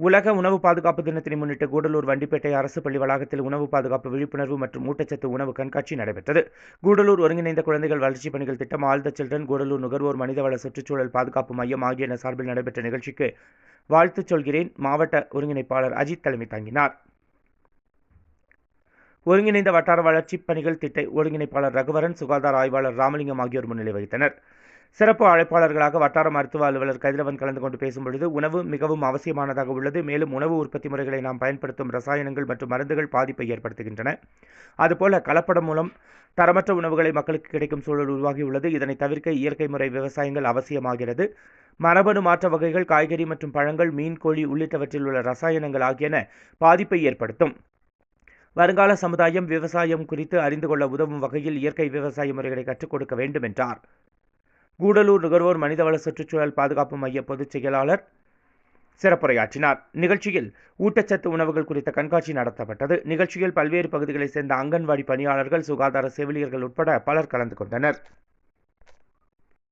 உலக உணவு பாதுகாப்பு தினத்தினை முன்னிட்டு கூடலூர் வண்டிப்பேட்டை அரசு பள்ளி வளாகத்தில் உணவு பாதுகாப்பு விழிப்புணர்வு மற்றும் ஊட்டச்சத்து உணவு கண்காட்சி நடைபெற்றது. கூடலூர் ஒருங்கிணைந்த குழந்தைகள் வளர்ச்சிப் பணிகள் திட்டம் ஆல் த சில்ட்ரன் கூடலூர் நுகர்வோர் மனிதவள சுற்றுச்சூழல் பாதுகாப்பு மையம் ஆகியன சார்பில் நடைபெற்ற நிகழ்ச்சிக்கு வாழ்த்துச் சொல்கிறேன். மாவட்ட ஒருங்கிணைப்பாளர் அஜித் தலைமை தாங்கினார். ஒருங்கிணைந்த வட்டார வளர்ச்சிப் பணிகள் திட்ட ஒருங்கிணைப்பாளர் ரகுவரன் சுகாதார ஆய்வாளர் ராமலிங்கம் ஆகியோர் முன்னிலை வகித்தனர். சிறப்பு அழைப்பாளர்களாக வட்டார மருத்துவ அலுவலர் கதிரவன் கலந்து கொண்டு பேசும்பொழுது உணவு மிகவும் அவசியமானதாக உள்ளது. மேலும் உணவு உற்பத்தி முறைகளை நாம் பயன்படுத்தும் ரசாயனங்கள் மற்றும் மருந்துகள் பாதிப்பை ஏற்படுத்துகின்றன. அதுபோல கலப்படம் மூலம் தரமற்ற உணவுகளை மக்களுக்கு கிடைக்கும் சூழல் உருவாகியுள்ளது. இதனை தவிர்க்க இயற்கை முறை விவசாயங்கள் அவசியமாகிறது. மரபணு மாற்ற வகைகள் காய்கறி மற்றும் பழங்கள் மீன் கோழி உள்ளிட்டவற்றில் உள்ள ரசாயனங்கள் ஆகியன பாதிப்பை ஏற்படுத்தும். வருங்கால சமுதாயம் விவசாயம் குறித்து அறிந்து கொள்ள உதவும் வகையில் இயற்கை விவசாய முறைகளை கற்றுக் கொடுக்க வேண்டும் என்றார் கூடலூர் நுகர்வோர் மனிதவள சுற்றுச்சூழல் பாதுகாப்பு மைய பொதுச் செயலாளர் சிறப்புரையாற்றினார். நிகழ்ச்சியில் ஊட்டச்சத்து உணவுகள் குறித்த கண்காட்சி நடத்தப்பட்டது. நிகழ்ச்சியில் பல்வேறு பகுதிகளைச் சேர்ந்த அங்கன்வாடி பணியாளர்கள் சுகாதார செவிலியர்கள் உட்பட பலர் கலந்து கொண்டனர்.